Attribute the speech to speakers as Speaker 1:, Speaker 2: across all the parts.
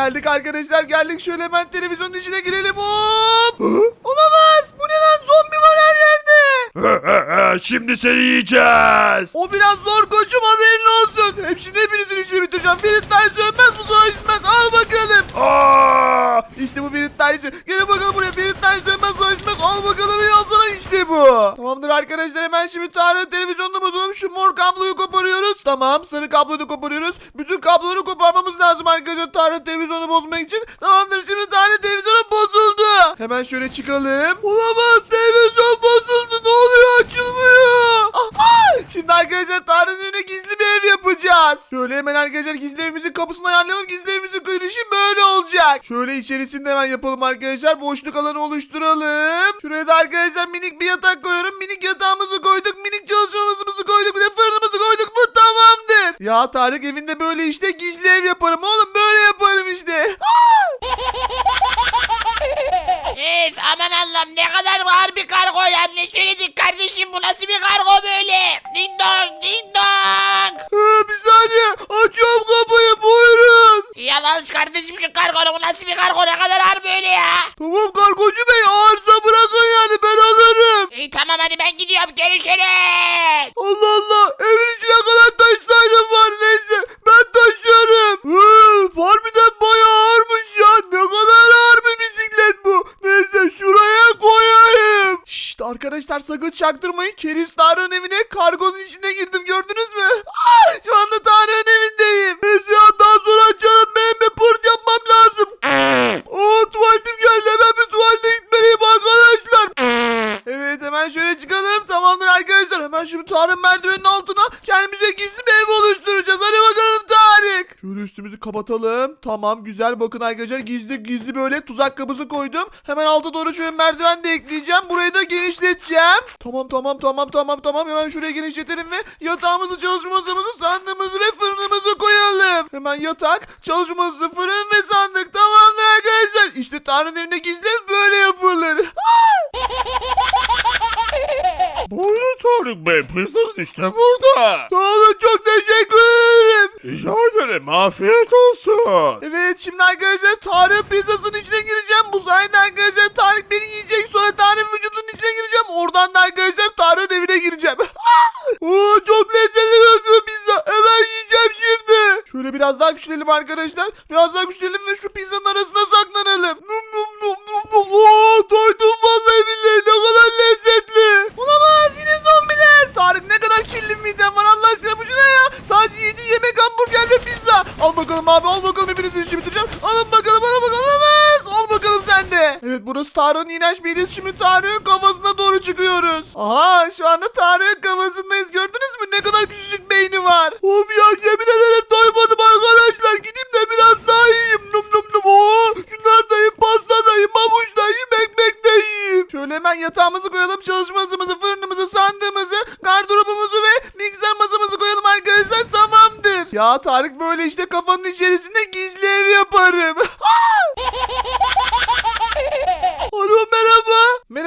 Speaker 1: geldik arkadaşlar geldik şöyle hemen televizyonun içine girelim hop. Olamaz bu ne lan zombi var her yerde.
Speaker 2: Şimdi seni yiyeceğiz.
Speaker 1: O biraz zor koçum haberin olsun. Hepsini hepinizin içine bitireceğim. Ferit Tay sönmez bu savaş bitmez. Al bakalım.
Speaker 2: Aa!
Speaker 1: İşte bu Ferit Tay'sı. Gelin bakalım buraya. Ferit Tay sönmez savaş bitmez. Al bakalım ya sana işte bu. Tamamdır arkadaşlar hemen şimdi Tarık'ın televizyonunu bozalım. Şu mor kabloyu koparıyoruz. Tamam sarı kabloyu da koparıyoruz. Bütün kabloları koparmamız lazım arkadaşlar Tarık'ın televizyonunu bozmak için. Tamamdır şimdi Tarık'ın televizyonu bozuldu. Hemen şöyle çıkalım. Olamaz televizyon bozuldu. Ne oluyor açılmıyor. Şimdi arkadaşlar Tarık'ın önüne gizli bir ev yapacağız. Şöyle hemen arkadaşlar gizli evimizin kapısını ayarlayalım. Gizli evimizin girişi böyle olacak. Şöyle içerisinde hemen yapalım arkadaşlar. Boşluk alanı oluşturalım. Şuraya da arkadaşlar minik bir yatak koyuyorum. Minik yatağımızı koyduk. Minik çalışma masamızı koyduk. Bir de fırınımızı koyduk. Bu tamamdır. Ya Tarık evinde böyle işte gizli ev yaparım. Oğlum böyle yaparım işte.
Speaker 3: Öf aman Allah'ım ne kadar ağır bir kargo ya. Ne söyledik kardeşim bu nasıl bir kargo böyle? Ding dong.
Speaker 1: Ha, bir saniye. Açıyorum kapıyı. Buyurun.
Speaker 3: Yavaş kardeşim şu kargo bu nasıl bir kargo ne kadar ağır böyle ya?
Speaker 1: Tamam kargocu bey. Ağırsa bırakın yani. Ben alırım.
Speaker 3: İyi tamam hadi ben gidiyorum görüşürüz.
Speaker 1: Allah Allah evin içine kadar taşsaydım var neyse ben taşıyorum. Hı, harbiden bayağı ağırmış ya ne kadar ağır bir bisiklet bu. Neyse şuraya koyayım. Şşt arkadaşlar sakın çaktırmayın. Keriz Tarık'ın evine kargonun içine girdim gördünüz mü? Ah, şu anda Tarık'ın evindeyim. Neyse ya daha sonra açarım benim bir pırt yapmam lazım. Oo tuvaletim geldi hemen bir tuvalete gitmeliyim arkadaşlar. Evet hemen şöyle çıkalım. Tamamdır arkadaşlar. Hemen şimdi Tarık'ın merdivenin altına kapatalım. Tamam güzel. Bakın arkadaşlar gizli gizli böyle tuzak kapısı koydum. Hemen alta doğru şöyle merdiven de ekleyeceğim. Burayı da genişleteceğim. Tamam tamam tamam tamam tamam. Hemen şuraya genişletelim ve yatağımızı, çalışma masamızı, sandığımızı ve fırınımızı koyalım. Hemen yatak, çalışma masası, fırın ve sandık. Tamamdır arkadaşlar. İşte Tanrı'nın evinde gizli böyle yapılır.
Speaker 2: Buyurun Tarık Bey pizzanız işte burada.
Speaker 1: Sağ olun çok teşekkür ederim.
Speaker 2: Rica ederim afiyet olsun.
Speaker 1: Evet şimdi arkadaşlar Tarık pizzasının içine gireceğim. Bu sayede arkadaşlar Tarık beni yiyecek. Sonra Tarık'ın vücudunun içine gireceğim. Oradan da arkadaşlar Tarık'ın evine gireceğim. Oo, çok lezzetli gözlü pizza. Hemen yiyeceğim şimdi. Şöyle biraz daha güçlenelim arkadaşlar. Biraz daha güçlenelim ve şu pizzanın arasına saklanalım. Şimdi Tarık'ın kafasına doğru çıkıyoruz. Aha şu anda Tarık'ın kafasındayız. Gördünüz mü ne kadar küçücük beyni var. Of ya yemin ederim doymadım arkadaşlar. Gideyim de biraz daha yiyeyim. Num num num. Oo, şunlar da yiyeyim. Pasta da yiyeyim. Havuç da yiyeyim. Ekmek de yiyeyim. Şöyle hemen yatağımızı koyalım. Çalışma masamızı, fırınımızı, sandığımızı, gardırobumuzu ve mikser masamızı koyalım arkadaşlar. Tamamdır. Ya Tarık böyle işte kafanın içerisinde gizli ev yaparım. Alo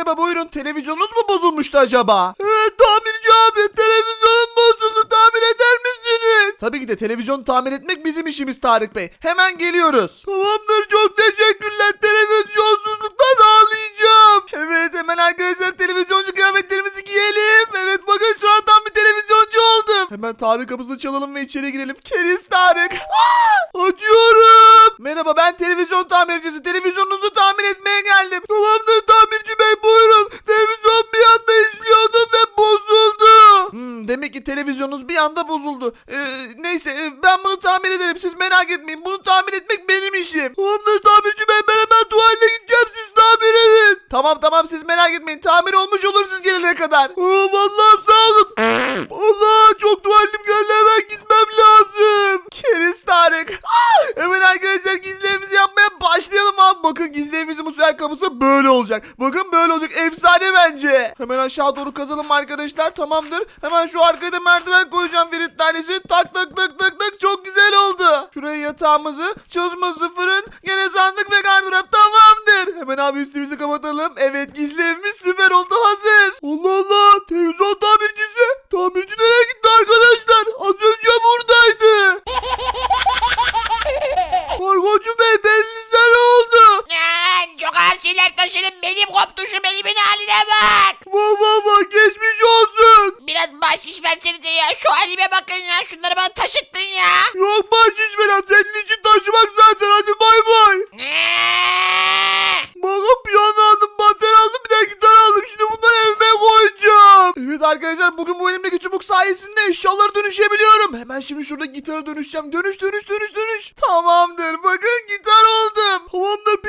Speaker 1: merhaba. Buyurun televizyonunuz mu bozulmuştu acaba? Evet tamirci abi televizyonum bozuldu tamir eder misiniz? Tabii ki de televizyonu tamir etmek bizim işimiz Tarık Bey. Hemen geliyoruz. Tamamdır çok teşekkürler televizyonsuzluktan ağlayacağım. Evet hemen arkadaşlar televizyoncu kıyafetlerimizi giyelim. Evet bakın şu an tam bir televizyoncu oldum. Hemen Tarık kapısını çalalım ve içeri girelim. Keriz Tarık. Aa, açıyorum. Merhaba ben televizyon tamircisi. Televizyonunuzu tamir etmeye geldim. Tamamdır tamirci bey buyurun. Televizyon bir anda izliyordum ve bozuldu. Hmm, demek ki televizyonunuz bir anda bozuldu. Ee, neyse e, ben bunu tamir ederim. Siz merak etmeyin. Bunu tamir etmek benim işim. Tamamdır tamirci bey ben hemen tuvalete gideceğim. Siz tamir edin. Tamam tamam siz merak etmeyin. Tamir olmuş olur siz gelene kadar. Aa, vallahi sağ olun. aşağı doğru kazalım arkadaşlar. Tamamdır. Hemen şu arkaya da merdiven koyacağım Ferit tanesi. Tak tak tak tak tak. Çok güzel oldu. Şuraya yatağımızı, çalışması fırın, gene sandık ve gardırop. Tamamdır. Hemen abi üstümüzü kapatalım. Evet gizli evimiz süper oldu. Hazır. Allah Allah. Televizyon tamircisi. Tamirci nereye gitti arkadaşlar? Az
Speaker 3: önce
Speaker 4: buradaydı.
Speaker 3: Beyler taşının benim koptu şu haline bak.
Speaker 4: Vay vay vay geçmiş olsun.
Speaker 3: Biraz bahşiş versenize ya. Şu halime bakın ya. Şunları bana taşıttın ya.
Speaker 1: Yok bahşiş veren senin için taşımak zaten hadi bay bay. Bana piyano aldım, bater aldım bir de gitar aldım. Şimdi bunları evime koyacağım. Evet arkadaşlar bugün bu elimdeki çubuk sayesinde eşyaları dönüşebiliyorum. Hemen şimdi şurada gitarı dönüşeceğim. Dönüş dönüş dönüş dönüş. Tamamdır bakın gitar oldum. Tamamdır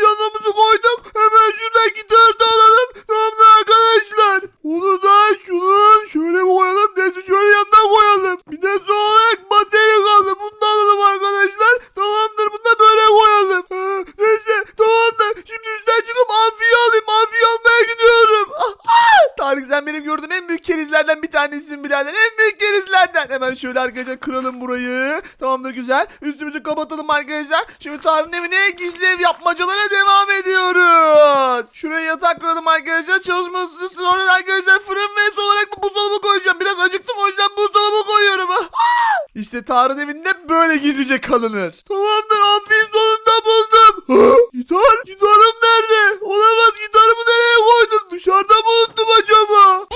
Speaker 1: şöyle arkadaşlar kıralım burayı. Tamamdır güzel. Üstümüzü kapatalım arkadaşlar. Şimdi Tarık'ın evine gizli ev yapmacalara devam ediyoruz. Şuraya yatak koyalım arkadaşlar. Çalışması sonra da arkadaşlar fırın ve olarak bu buzdolabı koyacağım. Biraz acıktım o yüzden buzdolabı koyuyorum. İşte Tarık'ın evinde böyle gizlice kalınır. Tamamdır amfiyi sonunda buldum. Ha, Gitar? Gitarım nerede? Olamaz gitarımı nereye koydum? Dışarıda mı unuttum acaba?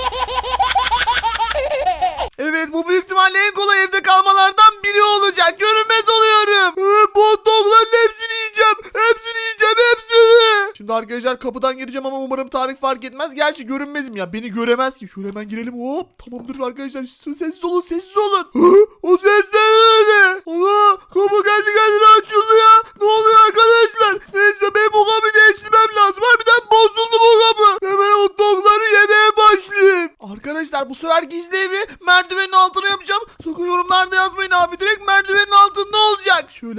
Speaker 1: Evet bu büyük ihtimalle en kolay evde kalmalardan biri olacak. Görünmez oluyorum. Evet bu hot dogların hepsini yiyeceğim. Hepsini yiyeceğim hepsini. Şimdi arkadaşlar kapıdan gireceğim ama umarım Tarık fark etmez. Gerçi görünmezim ya. Beni göremez ki. Şöyle hemen girelim. Hop tamamdır arkadaşlar. Sessiz olun sessiz olun. O ses ne öyle? Allah kapı kendi kendine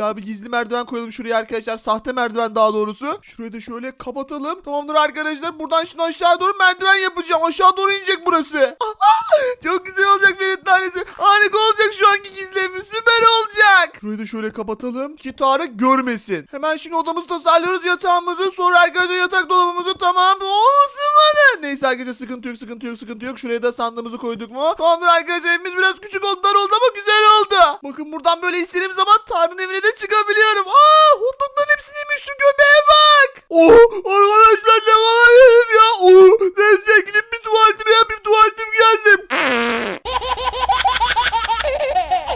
Speaker 1: Şöyle abi gizli merdiven koyalım şuraya arkadaşlar. Sahte merdiven daha doğrusu. Şurayı da şöyle kapatalım. Tamamdır arkadaşlar. Buradan şimdi aşağı doğru merdiven yapacağım. Aşağı doğru inecek burası. Çok güzel olacak benim tanesi. Harika olacak şu anki gizli evim. Süper olacak. Şurayı da şöyle kapatalım ki Tarık görmesin. Hemen şimdi odamızı tasarlıyoruz yatağımızı. Sonra arkadaşlar yatak dolabımızı tamam. Oo sığmadı. Neyse arkadaşlar sıkıntı yok sıkıntı yok sıkıntı yok. Şuraya da sandığımızı koyduk mu? Tamamdır arkadaşlar evimiz biraz küçük oldu dar oldu ama güzel oldu. Bakın buradan böyle istediğim zaman Tarık'ın evine de çıkabiliyorum. Aa hot dogların hepsini yemiş şu göbeğe bak. Oh arkadaşlar ne kadar yedim ya. Oh neyse gidip bir tuvaletimi yapayım tuvaletim geldim.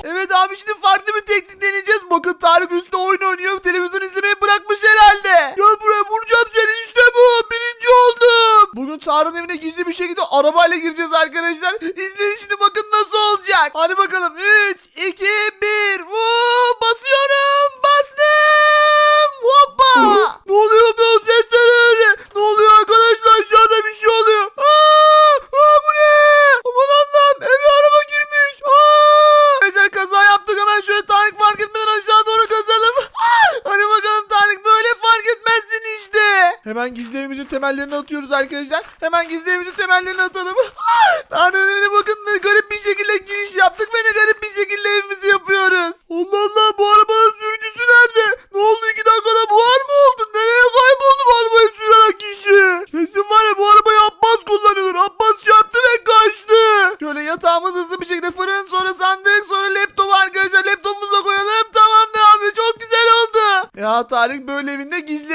Speaker 1: Evet abi şimdi farklı bir teknik deneyeceğiz. Bakın Tarık üstte oyun oynuyor. Televizyon izlemeyi bırakmış herhalde. Gel buraya vuracağım seni işte bu. Birinci oldum. Bugün Tarık'ın evine gizli bir şekilde arabayla gireceğiz arkadaşlar. İzleyin şimdi bakın nasıl olacak. Hadi bakalım. 3, 2, 1. Vuu, basıyorum. Hemen gizli evimizin temellerini atıyoruz arkadaşlar. Hemen gizli evimizin temellerini atalım. Tanrı'nın evine bakın ne garip bir şekilde giriş yaptık ve ne garip bir şekilde evimizi yapıyoruz. Allah Allah bu arabanın sürücüsü nerede? Ne oldu iki dakikada buhar mı oldu? Nereye kayboldu bu arabayı süren kişi? Kesin var ya bu arabayı Abbas kullanıyor. Abbas yaptı ve kaçtı. Şöyle yatağımız hızlı bir şekilde fırın sonra sandık sonra laptop arkadaşlar laptopumuza koyalım. Tamamdır abi çok güzel oldu. Ya Tarık böyle evinde gizli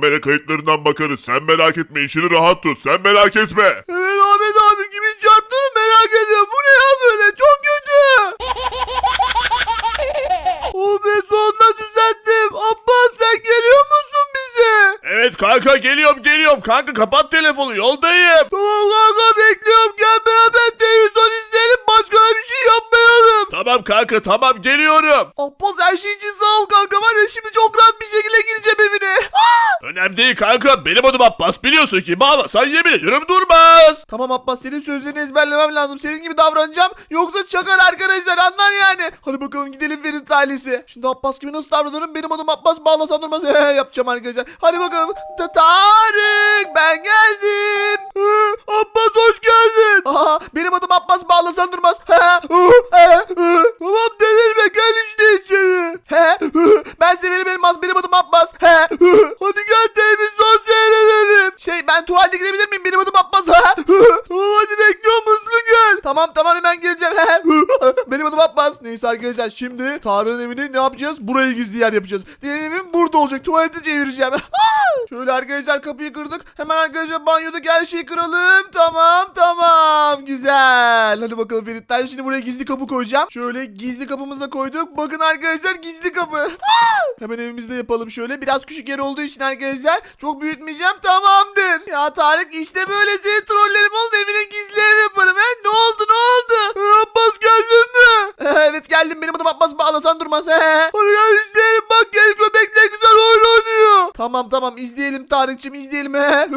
Speaker 2: kamera kayıtlarından bakarız. Sen merak etme işini rahat tut. Sen merak etme.
Speaker 1: Evet Ahmet abi kimin çarptığını merak ediyorum. Bu ne ya böyle çok kötü. oh be sonunda düzelttim. Abbas sen geliyor musun bize?
Speaker 2: Evet kanka geliyorum geliyorum. Kanka kapat telefonu yoldayım.
Speaker 1: Tamam kanka bekliyorum gel beraber televizyon izleyelim başka da bir şey yapmayalım.
Speaker 2: Tamam kanka tamam geliyorum.
Speaker 1: Abbas her şey için sağ ol kanka var ya şimdi çok rahat bir şekilde gireceğim evine.
Speaker 2: Önemli değil kanka benim adım Abbas biliyorsun ki bağlasan yemin ediyorum durmaz.
Speaker 1: Tamam Abbas senin sözlerini ezberlemem lazım. Senin gibi davranacağım. Yoksa çakar arkadaşlar anlar yani. Hadi bakalım gidelim Ferit ailesi. Şimdi Abbas gibi nasıl davranırım? Benim adım Abbas bağlasan durmaz. yapacağım arkadaşlar. Hadi bakalım. Ta Tarık ben geldim. Abbas hoş geldin. Aha, benim adım Abbas bağlasan durmaz. Hemen gireceğim. Neyse arkadaşlar şimdi Tarık'ın evini ne yapacağız? Burayı gizli yer yapacağız. Diğer evim burada olacak. Tuvaleti çevireceğim. Şöyle arkadaşlar kapıyı kırdık. Hemen arkadaşlar banyodaki her şeyi kıralım. Tamam tamam. Güzel. Hadi bakalım Feritler. Şimdi buraya gizli kapı koyacağım. Şöyle gizli kapımızı da koyduk. Bakın arkadaşlar gizli kapı. Hemen evimizde yapalım şöyle. Biraz küçük yer olduğu için arkadaşlar çok büyütmeyeceğim. Tamamdır. Ya Tarık işte böyle seni trollerim oğlum. Evine gizli ev yaparım. He? Ne oldu ne oldu? Abbas geldin mi? evet geldim. Benim adım Abbas. Bağlasan durmaz. Hadi gel izleyelim. Bak gel köpekle güzel oyun oynuyor. Tamam tamam izleyelim Tarık'cığım izleyelim. He.